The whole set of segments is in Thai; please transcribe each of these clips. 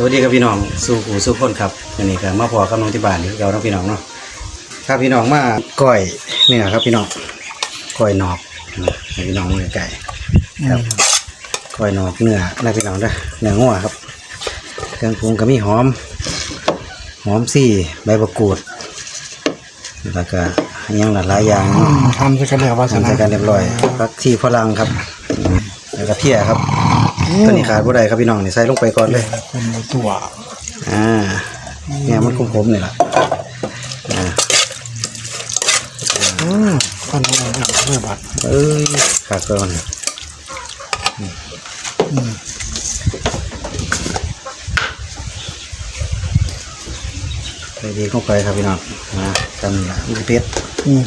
สวัสดีครับพี่น้องสู่หูสู่คนครับวันนี้ก็มาพอกับน้องที่บ้านนี่เราน้องพี่น้องเนาะครับพี่น้องมาก้อยนี่นะครับพี่น้องก้อยนอกนะให้พี่น้องมือไก่ครับก้อยนอกเนื้อนะพี่น้องเด้อเนื้องัวครับเครื่องปรุงก็มีหอม หอมซี่ใบมะกรูดแล้วก็อิหยังหลายๆอย่างเนาะทำใส่กันแล้วว่าสทำนะใส่กันเรียบร้อยผักชีฝรั่งครับอืมแล้วก็เพียครับ ตัวนี้ขาดบ่ได้ครับพี่น้องนี่ใส่ลงไปก่อนเลยคนละตัวอ่าเนี่ยมันคมๆนี่แหละอ่าอืมคนละอย่างเมื่อบัดเอ้ยขาดก่อนไปดีเข้าไปครับพี่น้องนะจำนี่ละมีเพชรอืม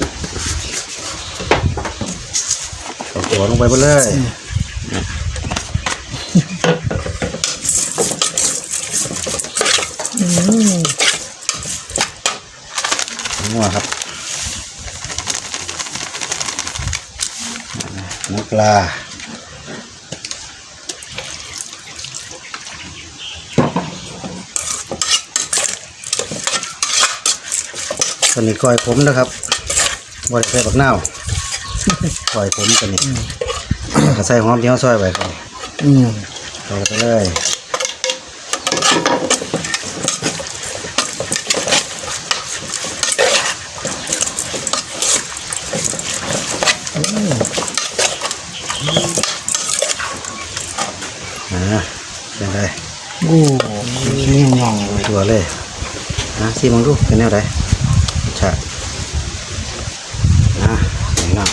เอาตัวลงไปหมดเลย งัวครับน้ำปลาตอนนี้ก้อยผมนะครับบริใส่บักนาวก้อยผมตัวนี้แล้วก็ใส่หอมที่เขาซอยไว้ก่อนอืมใส่ไปเลย อ่าเป็นไงโอ้ชิ้นยองเลยตัวเลยนะซีมังดูเป็นแนวไหนใช่นะนี่นะ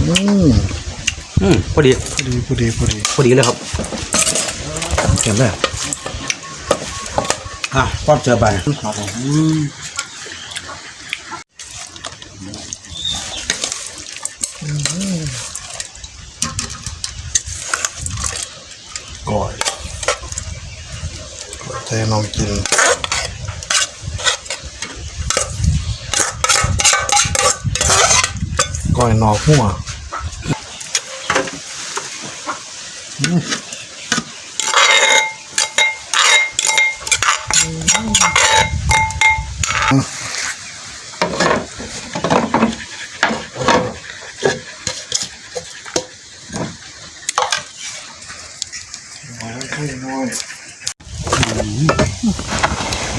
อืมอืมพอดีพอดีพอดีพอดีพอดีเลยครับเก็บเลยอะป้อมเจอไปอืมก่อยก่อ ยลองกินก้อยนอกหัว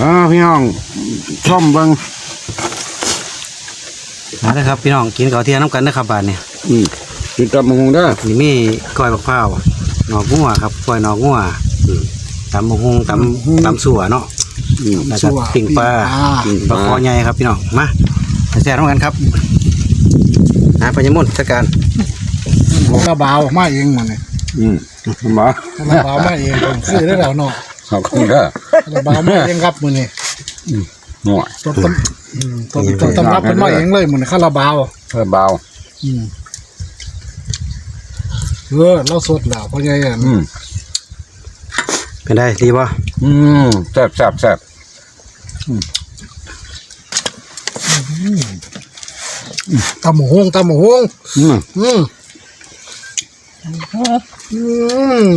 อ่าพี่น้องซ่อมเบิงมาเลยครับพี่น้องกินข้าวเที่ยงน้ำกันนะครับบานเนี่ยอืมกินตับมังงเด้อนี่มีก้อยบักพร้าวหนอกงัวครับก้อยหนอกงัวอืมตำมะฮุงตำตำสัวเนาะอืมแล้วก็ปิ่งปลาปิ่งปปลาลาคอใหญ่ครับพี่น้องมาไปแซ่บน้ำกันครับหาปัญญมุนจัดการคาราบาวมาเองมันนี่อืมมาคาราบาวมาเองผมซื้อได้แล้วเนาะขอบคุณเด้อ คาราบาวมาเองครับมันนี่หน่อยต้นต้นอืมต้นต้นตำรับเป็นมาเองเลยมันนี่คาราบาวเพื่อเบาอืมเออเราสดแล้วเพราะไงอะอืมเป็นได้ดีป่ะอืมแซ่บแซ่บแซ่บตำหมูฮวงตำหมูฮวงอืมอืมอืม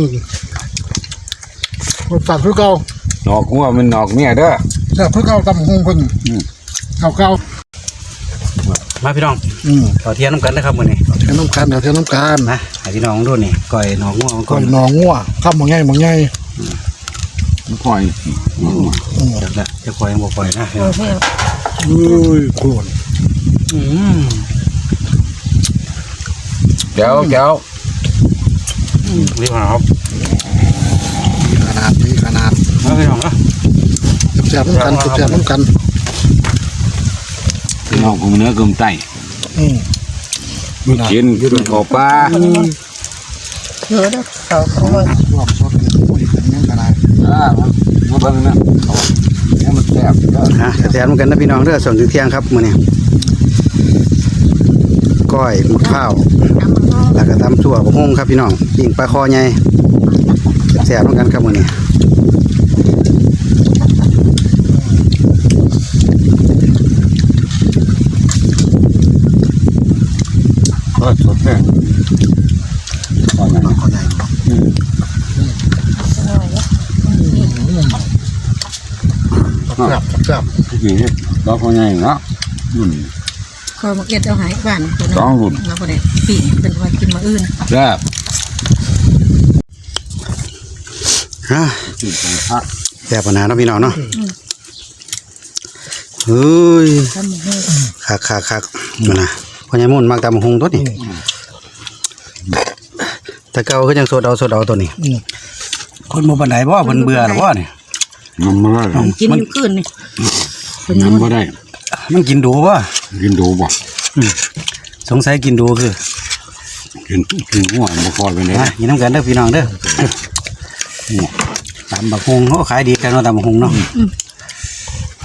รสชาติคือเก่าห นอกหัวมันหนอกเมียเด้อแซ่บคือเก่าตำหมูฮวงคนอืมเก่าเก่ามาพี่น้องอืมข้าวเที่ยงน้ำกันนะครับมื้อนี้เทียนน้ำกันเทียนน้ำกันนะให้พี่น้องดูนี่ก้อยหนอกงัวมันก่ก่ออนยหนองงัวข้ามหมองไงหมองไงมันค่อยอืมเดี๋ยวละจะคอยยังบ่คอยนะอุ้ยโคตรอืมเจ้าเจ้ารีบมาครับดีขนาดดีข นาดมาพี่น้องนะแซ่บๆน้ำกันแซ่บๆน้ำกันพี่น้องกูเนื้อกลมไตอืมกินกินขอปลาเยอะนะเขาเขาว่ารอบสดเนี่ยอุ้ยเป็นยังขนาดอ่ามาเบิ่งนะเอาเนี่ยมันแซ่บเด้อฮะแซ่บน้ำกันนะพี่น้องเด้อส่วนถึงเที่ยงครับมื้อนี้ก้อยมะพร้าวแล้วก็ตำสั่วบะฮุงครับพี่น้องปิ้งปลาคอใหญ่แซ่บๆน้ำกันครับมื้อนี้ ก็สดแน่ก่อไหนก่อไหนครับครับนี่เราคนใหญ่เนาะรุ่นคอยมาเอ็ดเอาหายบ้านสองรุ่นเราก็ได้ปีเป็นคนกินมาอื่นแรับ ฮะจุดของพระแซ่บปานนาเนาะพี่น้องเนาะเฮ้ยทำให้คักคักคักมานะพ่อใหญ่มุ่นมักตำหงตัวนี้แต่เก่าก็ยังสดเอาสดเอาตัวนี้อืมคนบ่ปานใดบ่เพิ่นเบื่อหรอบ่นี่มันไม่ได้กินอยู่คืนนี่เป็นมันนู่นไม่ได้ มันกินดูบ่กินดูบ่สงสัยกินดูคือกินกินหัวบ่คอยไปไหนนะยินน้ำกันเด้อพี่น้องเด้อ นี่ตำบักฮงเขาขายดีกันเนาะตำบักฮงเนาะ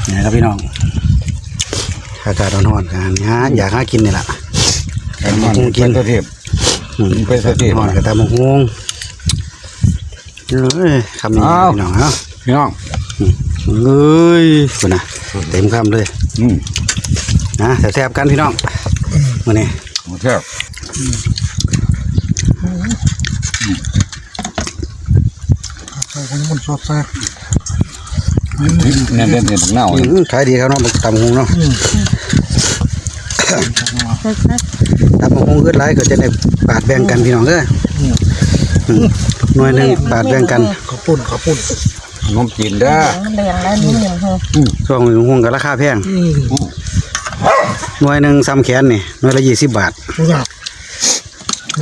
นี่นะครับพี่น้องอากาศร้อนๆกันฮะอยากหากินนี่แหละกันมันกินตะเทียบอืมไปซะสิร้อนกับตำบักฮงเอ้ยคำนี้อ้าวพี่น้องเนาะพี่น้องเอ้ยคุณนะเต็มคำเลยอืมนะแซ่บๆกันพี่น้องมื้อนี้แซ่บ ใส่คน มันสดแซ่บแน่นเด่นเด่นเน่าอืมขายดีครับเนาะตำบักฮงเนาะก็แค่ตำบักฮงขึ้นหลายก็จะได้ปาดแบ่งกันพี่น้องเด้ออืมหน่วยหนึงปาดแบ่งกันข้าวปุ้นข้าวปุ้นขนมจีนเด้อมันแรงแล้วนี่อย่างเฮาช่วงหงกับราคาแพงอืมหน่วยหนึ่งซ้ำแขนนี่หน่วยละยี่สิบบาทรู้จัก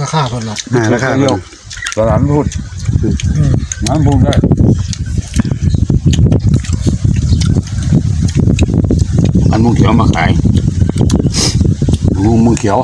ราคาเพิ่นล่ะอ่าราคาเดียวตลาดพูด อืมน้ำพูดได้อันมุงเขียวมาขายมุงมุงเขียว